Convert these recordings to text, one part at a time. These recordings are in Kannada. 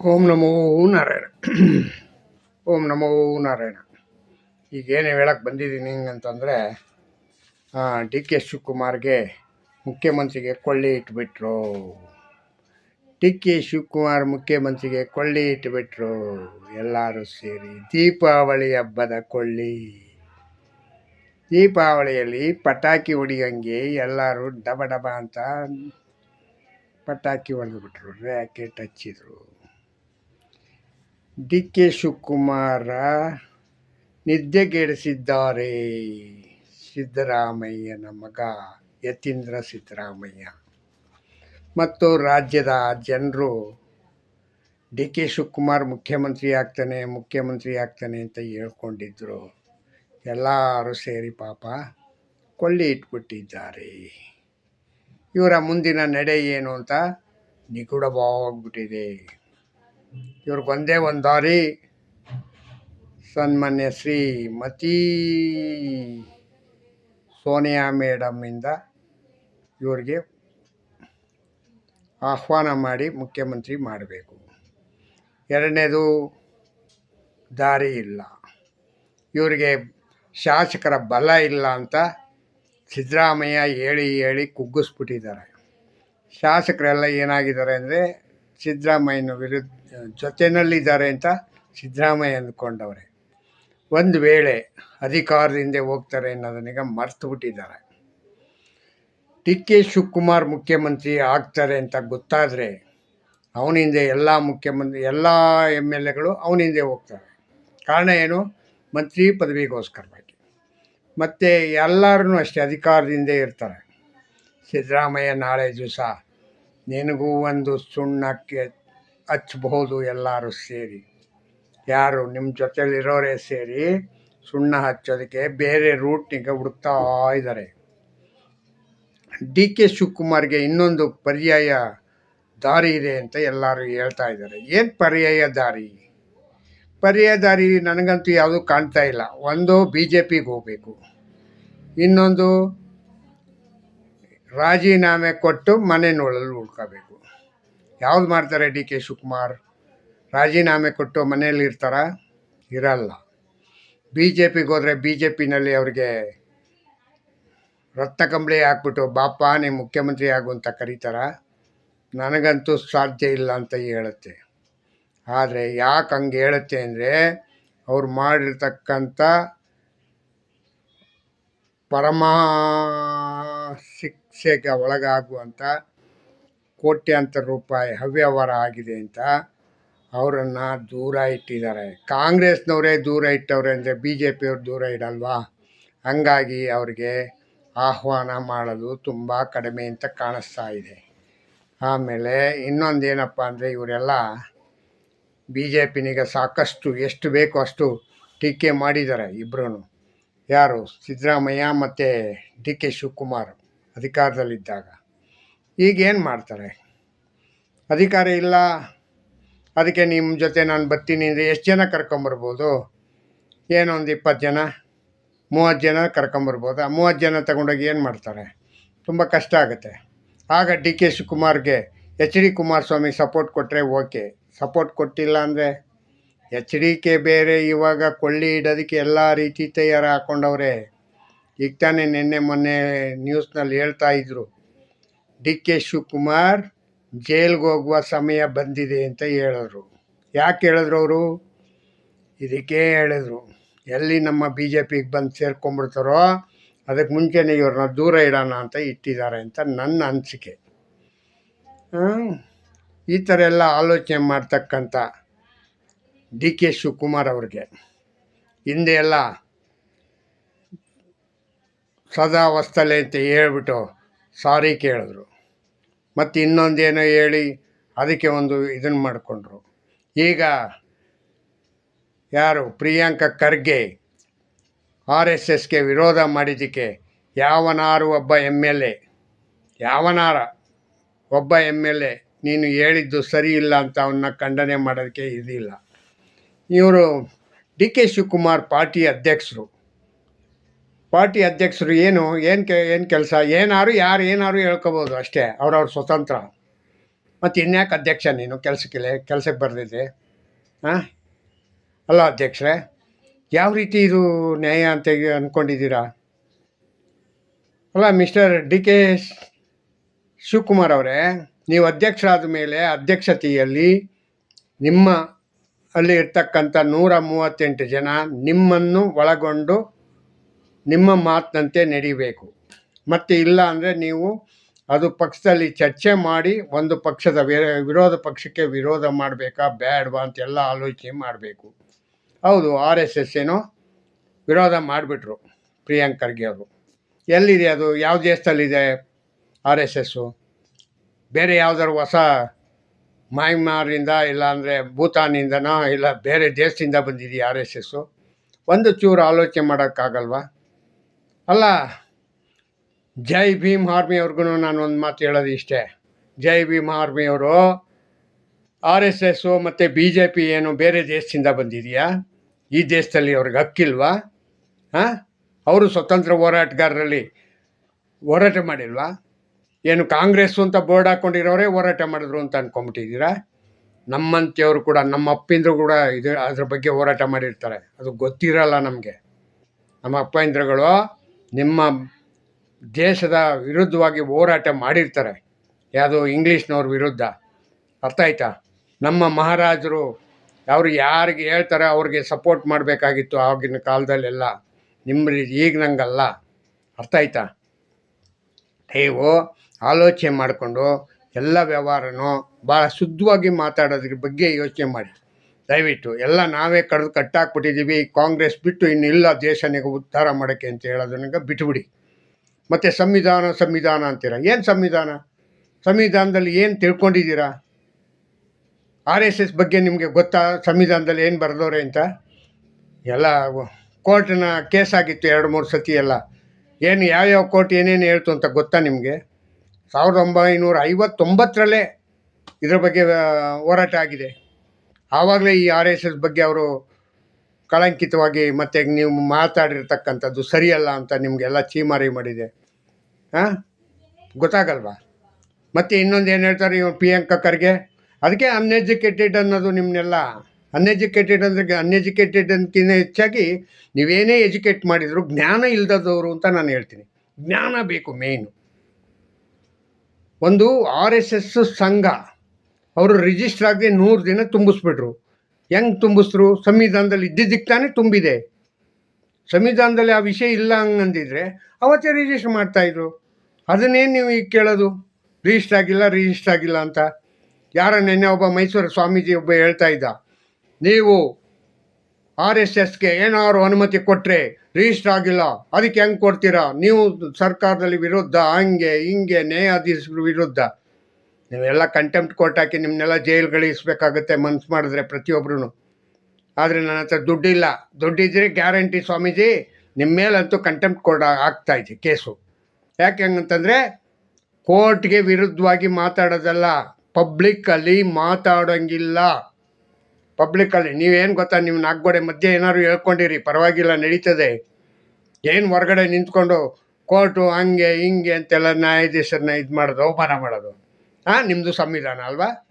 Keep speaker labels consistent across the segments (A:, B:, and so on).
A: ಓಂ ನಮೋ ನಾರಾಯಣ ಓಂ ನಮೋ ನಾರಾಯಣ ಈಗೇನು ಹೇಳಕ್ಕೆ ಬಂದಿದ್ದೀನಿ ಅಂತಂದರೆ ಡಿ ಕೆ ಶಿವಕುಮಾರ್ಗೆ ಮುಖ್ಯಮಂತ್ರಿಗೆ ಕೊಳ್ಳಿ ಇಟ್ಬಿಟ್ರು. ಡಿ ಕೆ ಶಿವಕುಮಾರ್ ಮುಖ್ಯಮಂತ್ರಿಗೆ ಕೊಳ್ಳಿ ಇಟ್ಬಿಟ್ರು. ಎಲ್ಲರೂ ಸೇರಿ ದೀಪಾವಳಿ ಹಬ್ಬದ ಕೊಳ್ಳಿ. ದೀಪಾವಳಿಯಲ್ಲಿ ಪಟಾಕಿ ಹೊಡಿಯಂಗೆ ಎಲ್ಲರೂ ಡಬ ಡಬ ಅಂತ ಪಟಾಕಿ ಹೊಡೆದ್ಬಿಟ್ರು ರ್ಯಾಕೆಟ್ ಹಚ್ಚಿದ್ರು. ಡಿ ಕೆ ಶಿವಕುಮಾರ ನಿದ್ದೆಗೆಡಿಸಿದ್ದಾರೆ. ಸಿದ್ದರಾಮಯ್ಯನ ಮಗ ಯತೀಂದ್ರ ಸಿದ್ದರಾಮಯ್ಯ. ಮತ್ತು ರಾಜ್ಯದ ಜನರು ಡಿ ಕೆ ಶಿವಕುಮಾರ್ ಮುಖ್ಯಮಂತ್ರಿ ಆಗ್ತಾನೆ ಮುಖ್ಯಮಂತ್ರಿ ಆಗ್ತಾನೆ ಅಂತ ಹೇಳ್ಕೊಂಡಿದ್ರು. ಎಲ್ಲರೂ ಸೇರಿ ಪಾಪ ಕೊಳ್ಳಿ ಇಟ್ಬಿಟ್ಟಿದ್ದಾರೆ. ಇವರ ಮುಂದಿನ ನಡೆ ಏನು ಅಂತ ನಿಗೂಢವಾಗ್ಬಿಟ್ಟಿದೆ. ಇವ್ರಿಗೊಂದೇ ಒಂದು ದಾರಿ. ಸನ್ಮಾನ್ಯ ಶ್ರೀಮತಿ ಸೋನಿಯಾ ಮೇಡಮ್ಮಿಂದ ಇವ್ರಿಗೆ ಆಹ್ವಾನ ಮಾಡಿ ಮುಖ್ಯಮಂತ್ರಿ ಮಾಡಬೇಕು. ಎರಡನೇದು ದಾರಿ ಇಲ್ಲ. ಇವರಿಗೆ ಶಾಸಕರ ಬಲ ಇಲ್ಲ ಅಂತ ಸಿದ್ದರಾಮಯ್ಯ ಹೇಳಿ ಹೇಳಿ ಕುಗ್ಗಿಸ್ಬಿಟ್ಟಿದ್ದಾರೆ. ಶಾಸಕರೆಲ್ಲ ಏನಾಗಿದ್ದಾರೆ ಅಂದರೆ ಸಿದ್ದರಾಮಯ್ಯನ ವಿರುದ್ಧ ಜೊತೆಯಲ್ಲಿದ್ದಾರೆ ಅಂತ ಸಿದ್ದರಾಮಯ್ಯ ಅಂದ್ಕೊಂಡವ್ರೆ. ಒಂದು ವೇಳೆ ಅಧಿಕಾರದಿಂದ ಹೋಗ್ತಾರೆ ಅನ್ನೋದನ್ನೀಗ ಮರ್ತು ಬಿಟ್ಟಿದ್ದಾರೆ. ಡಿ ಕೆ ಶಿವಕುಮಾರ್ ಮುಖ್ಯಮಂತ್ರಿ ಆಗ್ತಾರೆ ಅಂತ ಗೊತ್ತಾದರೆ ಅವನಿಂದ ಎಲ್ಲ ಮುಖ್ಯಮಂತ್ರಿ, ಎಲ್ಲ ಎಂ ಎಲ್ ಎಗಳು ಅವನಿಂದೆ ಹೋಗ್ತಾರೆ. ಕಾರಣ ಏನು? ಮಂತ್ರಿ ಪದವಿಗೋಸ್ಕರವಾಗಿ ಮತ್ತು ಎಲ್ಲರೂ ಅಷ್ಟೇ ಅಧಿಕಾರದಿಂದ ಇರ್ತಾರೆ. ಸಿದ್ದರಾಮಯ್ಯ ನಾಳೆ ದಿವಸ ನಿನಗೂ ಒಂದು ಸುಣ್ಣಕ್ಕೆ ಹಚ್ಬಹುದು ಎಲ್ಲರೂ ಸೇರಿ. ಯಾರು ನಿಮ್ಮ ಜೊತೆಲಿರೋರೇ ಸೇರಿ ಸುಣ್ಣ ಹಚ್ಚೋದಕ್ಕೆ ಬೇರೆ ರೂಟ್ನಿಗೆ ಹುಡುಕ್ತಾ ಇದ್ದಾರೆ ಡಿ ಕೆ ಶಿವಕುಮಾರ್ಗೆ ಇನ್ನೊಂದು ಪರ್ಯಾಯ ದಾರಿ ಇದೆ ಅಂತ ಎಲ್ಲರೂ ಹೇಳ್ತಾ ಇದ್ದಾರೆ ಏನು ಪರ್ಯಾಯ ದಾರಿ? ಪರ್ಯಾಯ ದಾರಿ ನನಗಂತೂ ಯಾವುದೂ ಕಾಣ್ತಾ ಇಲ್ಲ. ಒಂದು ಬಿ ಜೆ ಪಿಗೆ ಹೋಗಬೇಕು. ಇನ್ನೊಂದು ರಾಜೀನಾಮೆ ಕೊಟ್ಟು ಮನೆ ನೋಡಲು ಉಳ್ಕೋಬೇಕು. ಯಾವ್ದು ಮಾಡ್ತಾರೆ ಡಿ ಕೆ ಶಿವಕುಮಾರ್? ರಾಜೀನಾಮೆ ಕೊಟ್ಟು ಮನೆಯಲ್ಲಿ ಇರ್ತಾರ? ಇರಲ್ಲ. ಬಿ ಜೆ ಪಿಗೆ ಹೋದರೆ ಬಿ ಜೆ ಪಿನಲ್ಲಿ ಅವ್ರಿಗೆ ರತ್ನ ಕಂಬಳಿ ಹಾಕ್ಬಿಟ್ಟು ಬಾಪ, ನೀ ಮುಖ್ಯಮಂತ್ರಿ ಆಗು ಅಂತ ಕರೀತಾರ? ನನಗಂತೂ ಸಾಧ್ಯ ಇಲ್ಲ ಅಂತ ಹೇಳುತ್ತೆ. ಆದರೆ ಯಾಕೆ ಹಂಗೆ ಹೇಳುತ್ತೆ ಅಂದರೆ ಅವ್ರು ಮಾಡಿರ್ತಕ್ಕಂಥ ಪರಮಾ ಶಿಕ್ಷೆಗೆ ಒಳಗಾಗುವಂಥ ಕೋಟ್ಯಾಂತರ ರೂಪಾಯಿ ಅವ್ಯವಹಾರ ಆಗಿದೆ ಅಂತ ಅವರನ್ನು ದೂರ ಇಟ್ಟಿದ್ದಾರೆ. ಕಾಂಗ್ರೆಸ್ನವರೇ ದೂರ ಇಟ್ಟವ್ರೆ ಅಂದರೆ ಬಿ ಜೆ ಪಿಯವ್ರು ದೂರ ಇಡಲ್ವಾ? ಹಂಗಾಗಿ ಅವ್ರಿಗೆ ಆಹ್ವಾನ ಮಾಡೋದು ತುಂಬ ಕಡಿಮೆ ಅಂತ ಕಾಣಿಸ್ತಾ ಇದೆ. ಆಮೇಲೆ ಇನ್ನೊಂದು ಏನಪ್ಪ ಅಂದರೆ ಇವರೆಲ್ಲ ಬಿ ಜೆ ಪಿನಿಗೆ ಸಾಕಷ್ಟು ಎಷ್ಟು ಬೇಕೋ ಅಷ್ಟು ಟೀಕೆ ಮಾಡಿದ್ದಾರೆ ಇಬ್ಬರೂ ಯಾರು? ಸಿದ್ದರಾಮಯ್ಯ ಮತ್ತು ಡಿ ಕೆ ಶಿವಕುಮಾರ್ ಅಧಿಕಾರದಲ್ಲಿದ್ದಾಗ. ಈಗೇನು ಮಾಡ್ತಾರೆ? ಅಧಿಕಾರ ಇಲ್ಲ. ಅದಕ್ಕೆ ನಿಮ್ಮ ಜೊತೆ ನಾನು ಬರ್ತೀನಿ ಅಂದರೆ ಎಷ್ಟು ಜನ ಕರ್ಕೊಂಬರ್ಬೋದು? ಏನೋ ಒಂದು ಇಪ್ಪತ್ತು ಜನ, ಮೂವತ್ತು ಜನ ಕರ್ಕೊಂಬರ್ಬೋದು? ಆ ಮೂವತ್ತು ಜನ ತಗೊಂಡೋಗಿ ಏನು ಮಾಡ್ತಾರೆ? ತುಂಬ ಕಷ್ಟ ಆಗುತ್ತೆ. ಆಗ ಡಿ ಕೆ ಶಿವಕುಮಾರ್ಗೆ ಎಚ್ ಡಿ ಕುಮಾರಸ್ವಾಮಿ ಸಪೋರ್ಟ್ ಕೊಟ್ಟರೆ ಓಕೆ. ಸಪೋರ್ಟ್ ಕೊಟ್ಟಿಲ್ಲ ಅಂದರೆ ಎಚ್ ಡಿ ಕೆ ಬೇರೆ, ಇವಾಗ ಕೊಳ್ಳಿ ಇಡೋದಕ್ಕೆ ಎಲ್ಲ ರೀತಿ ತಯಾರು ಹಾಕೊಂಡವ್ರೆ ಈಗ ತಾನೇ ನಿನ್ನೆ ಮೊನ್ನೆ ನ್ಯೂಸ್ನಲ್ಲಿ ಹೇಳ್ತಾ ಇದ್ರು, ಡಿ ಕೆ ಶಿವಕುಮಾರ್ ಜೈಲ್ಗೆ ಹೋಗುವ ಸಮಯ ಬಂದಿದೆ ಅಂತ ಹೇಳಿದ್ರು ಯಾಕೆ ಹೇಳಿದ್ರು ಅವರು? ಇದಕ್ಕೆ ಹೇಳಿದ್ರು, ಎಲ್ಲಿ ನಮ್ಮ ಬಿ ಜೆ ಪಿಗೆ ಬಂದು ಸೇರ್ಕೊಂಡ್ಬಿಡ್ತಾರೋ, ಅದಕ್ಕೆ ಮುಂಚೆನೇ ಇವ್ರನ್ನ ದೂರ ಇಡೋಣ ಅಂತ ಇಟ್ಟಿದ್ದಾರೆ ಅಂತ ನನ್ನ ಅನಿಸಿಕೆ. ಈ ಥರ ಎಲ್ಲ ಆಲೋಚನೆ ಮಾಡ್ತಕ್ಕಂಥ ಡಿ ಕೆ ಶಿವಕುಮಾರ್ ಅವ್ರಿಗೆ. ಹಿಂದೆ ಎಲ್ಲ ಸದಾ ವಸ್ತಲೆ ಅಂತ ಹೇಳ್ಬಿಟ್ಟು ಸಾರಿ ಕೇಳಿದ್ರು. ಮತ್ತು ಇನ್ನೊಂದೇನೋ ಹೇಳಿ ಅದಕ್ಕೆ ಒಂದು ಇದನ್ನು ಮಾಡಿಕೊಂಡ್ರು. ಈಗ ಯಾರು? ಪ್ರಿಯಾಂಕ ಖರ್ಗೆ ಆರ್ ಎಸ್ ಎಸ್ಗೆ ವಿರೋಧ ಮಾಡಿದ್ದಕ್ಕೆ ಯಾವನಾರು ಒಬ್ಬ ಎಂ ಎಲ್ ಎ, ಯಾವನಾರ ಒಬ್ಬ ಎಂ ಎಲ್ ಎ, ನೀನು ಹೇಳಿದ್ದು ಸರಿ ಇಲ್ಲ ಅಂತ ಅವನ್ನ ಖಂಡನೆ ಮಾಡೋದಕ್ಕೆ ಇದಿಲ್ಲ. ಇವರು ಡಿ ಕೆ ಶಿವಕುಮಾರ್ ಪಾರ್ಟಿ ಅಧ್ಯಕ್ಷರು. ಪಾರ್ಟಿ ಅಧ್ಯಕ್ಷರು ಏನು ಏನು ಕೆ, ಏನು ಕೆಲಸ, ಏನಾರು ಯಾರು, ಏನಾರು ಹೇಳ್ಕೊಬೋದು ಅಷ್ಟೇ, ಅವ್ರವ್ರ ಸ್ವತಂತ್ರ. ಮತ್ತು ಇನ್ಯಾಕೆ ಅಧ್ಯಕ್ಷ ನೀನು, ಕೆಲಸಕ್ಕೆ ಕೆಲಸಕ್ಕೆ ಬರೆದಿದ್ದೆ? ಹಾಂ ಅಲ್ಲ ಅಧ್ಯಕ್ಷರೇ, ಯಾವ ರೀತಿ ಇದು ನ್ಯಾಯ ಅಂತ ಅಂದ್ಕೊಂಡಿದ್ದೀರಾ ಅಲ್ಲ ಮಿಸ್ಟರ್ ಡಿ ಕೆ ಶಿವಕುಮಾರ್ ಅವರೇ, ನೀವು ಅಧ್ಯಕ್ಷರಾದ ಮೇಲೆ ಅಧ್ಯಕ್ಷತೆಯಲ್ಲಿ ನಿಮ್ಮ ಅಲ್ಲಿ ಇರ್ತಕ್ಕಂಥ ನೂರ ಮೂವತ್ತೆಂಟು ಜನ ನಿಮ್ಮನ್ನು ಒಳಗೊಂಡು ನಿಮ್ಮ ಮಾತಿನಂತೆ ನಡೀಬೇಕು. ಮತ್ತು ಇಲ್ಲ ಅಂದರೆ ನೀವು ಅದು ಪಕ್ಷದಲ್ಲಿ ಚರ್ಚೆ ಮಾಡಿ ಒಂದು ಪಕ್ಷದ ವಿರ- ವಿರೋಧ ಪಕ್ಷಕ್ಕೆ ವಿರೋಧ ಮಾಡಬೇಕಾ ಬೇಡವಾ ಅಂತೆಲ್ಲ ಆಲೋಚನೆ ಮಾಡಬೇಕು. ಹೌದು, ಆರ್ ಎಸ್ ಎಸ್ ಏನೋ ವಿರೋಧ ಮಾಡಿಬಿಟ್ರು ಪ್ರಿಯಾಂಕರ್ಗೆ ಅವರು. ಎಲ್ಲಿದೆ ಅದು? ಯಾವ ದೇಶದಲ್ಲಿದೆ ಆರ್ ಎಸ್ ಎಸ್ಸು ಬೇರೆ ಯಾವ್ದಾದ್ರು ಹೊಸ ಮೈಮಾರಿಂದ ಇಲ್ಲ ಅಂದರೆ ಭೂತಾನಿಂದನೋ ಇಲ್ಲ ಬೇರೆ ದೇಶದಿಂದ ಬಂದಿದೆಯಾ ಆರ್ ಎಸ್ ಎಸ್ಸು ಒಂದು ಚೂರು ಆಲೋಚನೆ ಮಾಡೋಕ್ಕಾಗಲ್ವಾ? ಅಲ್ಲ, ಜೈ ಭೀಮ್ ಆರ್ಮಿಯವ್ರಿಗೂ ನಾನು ಒಂದು ಮಾತು ಹೇಳೋದು ಇಷ್ಟೇ. ಜೈ ಭೀಮ್ ಆರ್ಮಿಯವರು ಆರ್ ಎಸ್ ಎಸ್ಸು ಮತ್ತು ಬಿ ಜೆ ಪಿ ಏನು ಬೇರೆ ದೇಶದಿಂದ ಬಂದಿದೆಯಾ? ಈ ದೇಶದಲ್ಲಿ ಅವ್ರಿಗೆ ಹಕ್ಕಿಲ್ವಾ? ಹಾಂ? ಅವರು ಸ್ವತಂತ್ರ ಹೋರಾಟಗಾರರಲ್ಲಿ ಹೋರಾಟ ಮಾಡಿಲ್ವಾ? ಏನು ಕಾಂಗ್ರೆಸ್ಸು ಅಂತ ಬೋರ್ಡ್ ಹಾಕ್ಕೊಂಡಿರೋರೇ ಹೋರಾಟ ಮಾಡಿದ್ರು ಅಂತ ಅಂದ್ಕೊಂಬಿಟ್ಟಿದ್ದೀರಾ ನಮ್ಮಂತೆಯವರು ಕೂಡ, ನಮ್ಮ ಅಪ್ಪಿಂದ್ರು ಕೂಡ ಇದು, ಅದ್ರ ಬಗ್ಗೆ ಹೋರಾಟ ಮಾಡಿರ್ತಾರೆ. ಅದು ಗೊತ್ತಿರಲ್ಲ ನಮಗೆ. ನಮ್ಮ ಅಪ್ಪೇಂದ್ರಗಳು ನಿಮ್ಮ ದೇಶದ ವಿರುದ್ಧವಾಗಿ ಹೋರಾಟ ಮಾಡಿರ್ತಾರೆ. ಯಾವುದು ಇಂಗ್ಲೀಷ್ನವ್ರ ವಿರುದ್ಧ. ಅರ್ಥ ಆಯ್ತಾ? ನಮ್ಮ ಮಹಾರಾಜರು ಅವರು ಯಾರಿಗೆ ಹೇಳ್ತಾರೆ ಅವ್ರಿಗೆ ಸಪೋರ್ಟ್ ಮಾಡಬೇಕಾಗಿತ್ತು ಆಗಿನ ಕಾಲದಲ್ಲೆಲ್ಲ. ನಿಮ್ಮ ಈಗ ನಂಗಲ್ಲ. ಅರ್ಥ ಆಯ್ತಾ? ನೀವು ಆಲೋಚನೆ ಮಾಡಿಕೊಂಡು ಎಲ್ಲ ವ್ಯವಹಾರನೂ ಭಾಳ ಶುದ್ಧವಾಗಿ ಮಾತಾಡೋದ್ರ ಬಗ್ಗೆ ಯೋಚನೆ ಮಾಡಿ. ದಯವಿಟ್ಟು ಎಲ್ಲ ನಾವೇ ಕಡ್ದು ಕಟ್ಟಾಕ್ಬಿಟ್ಟಿದ್ದೀವಿ, ಕಾಂಗ್ರೆಸ್ ಬಿಟ್ಟು ಇನ್ನು ಇಲ್ಲ ದೇಶನಿಗೆ ಉದ್ಧಾರ ಮಾಡೋಕ್ಕೆ ಅಂತ ಹೇಳೋದನ್ನ ಬಿಟ್ಬಿಡಿ. ಮತ್ತು ಸಂವಿಧಾನ ಸಂವಿಧಾನ ಅಂತೀರ? ಏನು ಸಂವಿಧಾನ? ಸಂವಿಧಾನದಲ್ಲಿ ಏನು ತಿಳ್ಕೊಂಡಿದ್ದೀರಾ? ಆರ್ ಎಸ್ ಎಸ್ ಬಗ್ಗೆ ನಿಮಗೆ ಗೊತ್ತಾ? ಸಂವಿಧಾನದಲ್ಲಿ ಏನು ಬರೆದವ್ರೆ ಅಂತ? ಎಲ್ಲ ಕೋರ್ಟ್ನ ಕೇಸ್ ಆಗಿತ್ತು ಎರಡು ಮೂರು ಸತಿ ಎಲ್ಲ. ಏನು ಯಾವ್ಯಾವ ಕೋರ್ಟ್ ಏನೇನು ಹೇಳ್ತು ಅಂತ ಗೊತ್ತಾ ನಿಮಗೆ? ಸಾವಿರದ ಒಂಬೈನೂರ ಐವತ್ತೊಂಬತ್ತರಲ್ಲೇ ಇದರ ಬಗ್ಗೆ ಹೋರಾಟ ಆಗಿದೆ. ಆವಾಗಲೇ ಈ ಆರ್ ಎಸ್ ಎಸ್ ಬಗ್ಗೆ ಅವರು ಕಳಂಕಿತವಾಗಿ ಮತ್ತೆ ನೀವು ಮಾತಾಡಿರ್ತಕ್ಕಂಥದ್ದು ಸರಿಯಲ್ಲ ಅಂತ ನಿಮಗೆಲ್ಲ ಚೀಮಾರಿ ಮಾಡಿದೆ. ಹಾಂ ಗೊತ್ತಾಗಲ್ವಾ? ಮತ್ತು ಇನ್ನೊಂದು ಏನು ಹೇಳ್ತಾರೆ ಇವರು ಪ್ರಿಯಾಂಕ ಖರ್ಗೆ? ಅದಕ್ಕೆ ಅನ್ಎಜುಕೇಟೆಡ್ ಅನ್ನೋದು ನಿಮ್ಮನ್ನೆಲ್ಲ ಅನ್ಎಜುಕೇಟೆಡ್ ಅಂದರೆ ಅನ್ಎಜುಕೇಟೆಡ್ ಅಂತಿನ ಹೆಚ್ಚಾಗಿ ನೀವೇನೇ ಎಜುಕೇಟ್ ಮಾಡಿದ್ರು ಜ್ಞಾನ ಇಲ್ಲದವರು ಅಂತ ನಾನು ಹೇಳ್ತೀನಿ. ಜ್ಞಾನ ಬೇಕು ಮೇಯ್ನು. ಒಂದು ಆರ್ ಎಸ್ ಎಸ್ ಸಂಘ, ಅವರು ರಿಜಿಸ್ಟರ್ ಆಗದೆ ನೂರು ದಿನ ತುಂಬಿಸ್ಬಿಟ್ರು. ಹೆಂಗೆ ತುಂಬಿಸ್ರು? ಸಂವಿಧಾನದಲ್ಲಿ ಇದ್ದಿದ್ದಕ್ಕೆ ತಾನೇ ತುಂಬಿದೆ. ಸಂವಿಧಾನದಲ್ಲಿ ಆ ವಿಷಯ ಇಲ್ಲ ಹಂಗಂದಿದ್ರೆ ಅವತ್ತೇ ರಿಜಿಸ್ಟರ್ ಮಾಡ್ತಾಯಿದ್ರು ಅದನ್ನೇನು ನೀವು ಈಗ ಕೇಳೋದು? ರಿಜಿಸ್ಟರ್ ಆಗಿಲ್ಲ ರಿಜಿಸ್ಟರ್ ಆಗಿಲ್ಲ ಅಂತ. ಯಾರ ನೆನ್ನೆ ಒಬ್ಬ ಮೈಸೂರು ಸ್ವಾಮೀಜಿ ಒಬ್ಬ ಹೇಳ್ತಾ ಇದ್ದ. ನೀವು ಆರ್ ಎಸ್ ಎಸ್ಗೆ ಏನಾದ್ರು ಅನುಮತಿ ಕೊಟ್ಟರೆ ರಿಜಿಸ್ಟರ್ ಆಗಿಲ್ಲ. ಅದಕ್ಕೆ ಹೆಂಗೆ ಕೊಡ್ತೀರಾ? ನೀವು ಸರ್ಕಾರದಲ್ಲಿ ವಿರುದ್ಧ, ಹಂಗೆ ಹಿಂಗೆ, ನ್ಯಾಯಾಧೀಶರ ವಿರುದ್ಧ. ನೀವೆಲ್ಲ ಕಂಟೆಂಪ್ಟ್ ಕೋರ್ಟ್ ಹಾಕಿ ನಿಮ್ಮನ್ನೆಲ್ಲ ಜೈಲುಗಳಿಸ್ಬೇಕಾಗುತ್ತೆ ಮನ್ಸು ಮಾಡಿದ್ರೆ ಪ್ರತಿಯೊಬ್ಬರೂ ಆದರೆ ನನ್ನ ಹತ್ರ ದುಡ್ಡಿಲ್ಲ. ದುಡ್ಡಿದ್ರೆ ಗ್ಯಾರಂಟಿ ಸ್ವಾಮೀಜಿ ನಿಮ್ಮ ಮೇಲಂತೂ ಕಂಟೆಂಪ್ಟ್ ಕೋರ್ಟ್ ಆಗ್ತಾ ಇದೆ ಕೇಸು. ಯಾಕೆ ಹಂಗಂತಂದರೆ ಕೋರ್ಟ್ಗೆ ವಿರುದ್ಧವಾಗಿ ಮಾತಾಡೋದಲ್ಲ. ಪಬ್ಲಿಕ್ಕಲ್ಲಿ ಮಾತಾಡೋಂಗಿಲ್ಲ. ಪಬ್ಲಿಕ್ಕಲ್ಲಿ ನೀವೇನು ಗೊತ್ತಾ ನಿಮ್ಮ ನಾಲ್ಕು ಮಧ್ಯೆ ಏನಾದ್ರು ಹೇಳ್ಕೊಂಡಿರಿ, ಪರವಾಗಿಲ್ಲ, ನಡೀತದೆ. ಏನು ಹೊರಗಡೆ ನಿಂತ್ಕೊಂಡು ಕೋರ್ಟು ಹಂಗೆ, ಹಿಂಗೆ ಅಂತೆಲ್ಲ ನ್ಯಾಯಾಧೀಶರನ್ನ ಇದು ಮಾಡೋದು, ಅವಮಾನ ಮಾಡೋದು? ಹಾಂ ನಿಮ್ಮದು ಸಂವಿಧಾನ ಅಲ್ವಾ?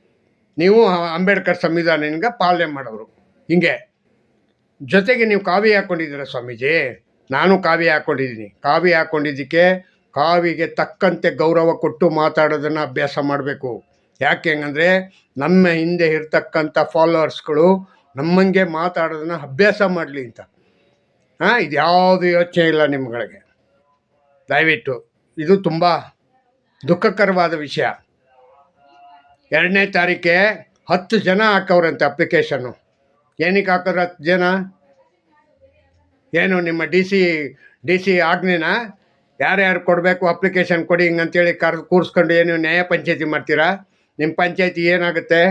A: ನೀವು ಅಂಬೇಡ್ಕರ್ ಸಂವಿಧಾನ ಸಂವಿಧಾನನಿಗೆ ಪಾಲನೆ ಮಾಡೋರು. ಹಿಂಗೆ. ಜೊತೆಗೆ ನೀವು ಕಾವಿ ಹಾಕ್ಕೊಂಡಿದ್ದೀರ ಸ್ವಾಮೀಜಿ? ನಾನು ಕಾವಿ ಹಾಕ್ಕೊಂಡಿದ್ದೀನಿ ಕಾವಿ ಹಾಕ್ಕೊಂಡಿದ್ದಕ್ಕೆ ಕಾವಿಗೆ ತಕ್ಕಂತೆ ಗೌರವ ಕೊಟ್ಟು ಮಾತಾಡೋದನ್ನು ಅಭ್ಯಾಸ ಮಾಡಬೇಕು. ಯಾಕೆ ಹೆಂಗಂದರೆ ನಮ್ಮ ಹಿಂದೆ ಇರ್ತಕ್ಕಂಥ ಫಾಲೋವರ್ಸ್ಗಳು ನಮ್ಮಂಗೆ ಮಾತಾಡೋದನ್ನ ಅಭ್ಯಾಸ ಮಾಡಲಿ ಅಂತ. ಹಾಂ, ಇದು ಯಾವುದು ಯೋಚನೆ ಇಲ್ಲ ನಿಮ್ಗಳಿಗೆ. ದಯವಿಟ್ಟು, ಇದು ತುಂಬ ದುಃಖಕರವಾದ ವಿಷಯ. ಎರಡನೇ ತಾರೀಕೆ, ಹತ್ತು ಜನ ಹಾಕವ್ರಂತೆ ಅಪ್ಲಿಕೇಶನ್ನು ಏನಕ್ಕೆ ಹಾಕಿದ್ರೆ ಹತ್ತು ಜನ? ಏನು, ನಿಮ್ಮ ಡಿ ಸಿ ಡಿ ಸಿ ಆಜ್ಞೆನ ಯಾರ್ಯಾರು ಕೊಡಬೇಕು ಅಪ್ಲಿಕೇಶನ್ ಕೊಡಿ ಹಿಂಗಂತೇಳಿ ಕರೆದು ಕೂರಿಸ್ಕೊಂಡು ಏನು ನ್ಯಾಯ ಪಂಚಾಯತಿ ಮಾಡ್ತೀರಾ? ನಿಮ್ಮ ಪಂಚಾಯತಿ ಏನಾಗುತ್ತೆ?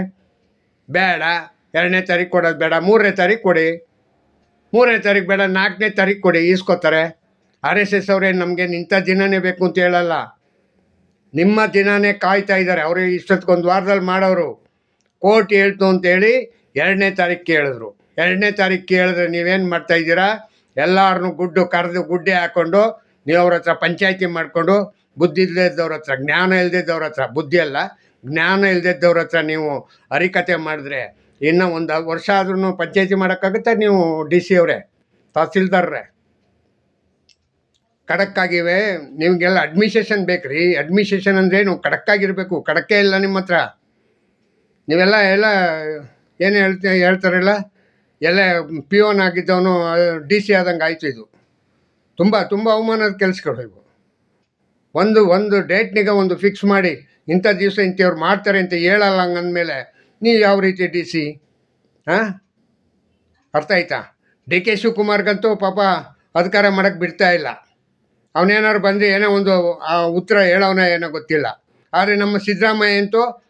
A: ಬೇಡ. ಎರಡನೇ ತಾರೀಕು ಕೊಡೋದು ಬೇಡ. ಮೂರನೇ ತಾರೀಕು ಕೊಡಿ. ಮೂರನೇ ತಾರೀಕು ಬೇಡ. ನಾಲ್ಕನೇ ತಾರೀಕು ಕೊಡಿ. ಈಸ್ಕೋತಾರೆ. ಆರ್ ಎಸ್ ಎಸ್ ಅವರೇ ನಮಗೆ ಇಂಥ ದಿನನೇ ಬೇಕು ಅಂತ ಹೇಳಲ್ಲ. ನಿಮ್ಮ ದಿನನೇ ಕಾಯ್ತಾ ಇದ್ದಾರೆ. ಅವರು ಇಷ್ಟೊತ್ತಿಗೊಂದು ವಾರದಲ್ಲಿ ಮಾಡೋರು. ಕೋರ್ಟ್ ಹೇಳ್ತು ಅಂತೇಳಿ ಎರಡನೇ ತಾರೀಕು ಕೇಳಿದ್ರು. ಎರಡನೇ ತಾರೀಕು ಕೇಳಿದ್ರೆ ನೀವೇನು ಮಾಡ್ತಾ ಇದ್ದೀರಾ? ಎಲ್ಲರನ್ನೂ ಗುಡ್ಡು ಕರೆದು ಗುಡ್ಡೆ ಹಾಕ್ಕೊಂಡು ನೀವು ಅವ್ರ ಹತ್ರ ಪಂಚಾಯತಿ ಮಾಡಿಕೊಂಡು ಬುದ್ಧಿ ಇಲ್ಲದವ್ರ ಹತ್ರ, ಜ್ಞಾನ ಇಲ್ಲದಿದ್ದವ್ರ ಹತ್ರ, ಬುದ್ಧಿ ಅಲ್ಲ ಜ್ಞಾನ ಇಲ್ದಿದ್ದವ್ರ ಹತ್ರ ನೀವು ಹರಿಕತೆ ಮಾಡಿದ್ರೆ ಇನ್ನು ಒಂದು ವರ್ಷ ಆದ್ರೂ ಪಂಚಾಯತಿ ಮಾಡೋಕ್ಕಾಗುತ್ತೆ ನೀವು ಡಿ ಸಿ ಅವರೇ, ತಹಸೀಲ್ದಾರ್ರೆ? ಖಡಕ್ಕಾಗಿವೆ, ನಿಮಗೆಲ್ಲ ಅಡ್ಮಿನಿಸ್ಟ್ರೇಷನ್ ಬೇಕು ರೀ ಅಡ್ಮಿನಿಸ್ಟ್ರೇಷನ್ ನೀವು ಖಡಕ್ಕಾಗಿರಬೇಕು. ಖಡಕ್ಕೇ ಇಲ್ಲ ನಿಮ್ಮ ಹತ್ರ. ನೀವೆಲ್ಲ ಎಲ್ಲ ಏನು ಹೇಳ್ತೀ, ಹೇಳ್ತಾರಲ್ಲ? ಎಲ್ಲ ಪಿ ಓನ್ ಆಗಿದ್ದವನು ಡಿ ಸಿ ಆದಂಗೆ ಆಯಿತು ಇದು. ತುಂಬ ತುಂಬ ಅವಮಾನದ ಕೆಲಸಗಳು ಇವು. ಒಂದು ಒಂದು ಡೇಟ್ನಿಗೆ ಒಂದು ಫಿಕ್ಸ್ ಮಾಡಿ ಇಂಥ ದಿವಸ ಇಂಥವ್ರು ಮಾಡ್ತಾರೆ ಅಂತ ಹೇಳಲ್ಲ ಹಂಗಂದಮೇಲೆ ನೀವು ಯಾವ ರೀತಿ ಡಿ ಸಿ? ಹಾಂ? ಅರ್ಥ ಆಯ್ತಾ? ಡಿ ಕೆ ಶಿವಕುಮಾರ್ಗಂತೂ ಪಾಪ ಅಧಿಕಾರ ಮಾಡೋಕ್ಕೆ ಬಿಡ್ತಾ ಇಲ್ಲ. ಅವನೇನಾದ್ರು ಬಂದರೆ ಏನೋ ಒಂದು, ಆ, ಉತ್ತರ ಹೇಳೋನ ಏನೋ ಗೊತ್ತಿಲ್ಲ. ಆದರೆ ನಮ್ಮ ಸಿದ್ದರಾಮಯ್ಯ ಅಂತೂ,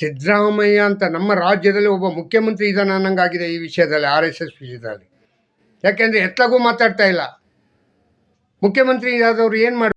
A: ಸಿದ್ದರಾಮಯ್ಯ ಅಂತ ನಮ್ಮ ರಾಜ್ಯದಲ್ಲಿ ಒಬ್ಬ ಮುಖ್ಯಮಂತ್ರಿ ಇದ್ದಾನೆ ಅನ್ನಂಗಾಗಿದೆ ಈ ವಿಷಯದಲ್ಲಿ, ಆರ್ ಎಸ್ ಎಸ್ ವಿಷಯದಲ್ಲಿ. ಯಾಕೆಂದರೆ ಎತ್ತಲಾಗೂ ಮಾತಾಡ್ತಾ ಇಲ್ಲ. ಮುಖ್ಯಮಂತ್ರಿ ಆದವರು ಏನು ಮಾಡಿ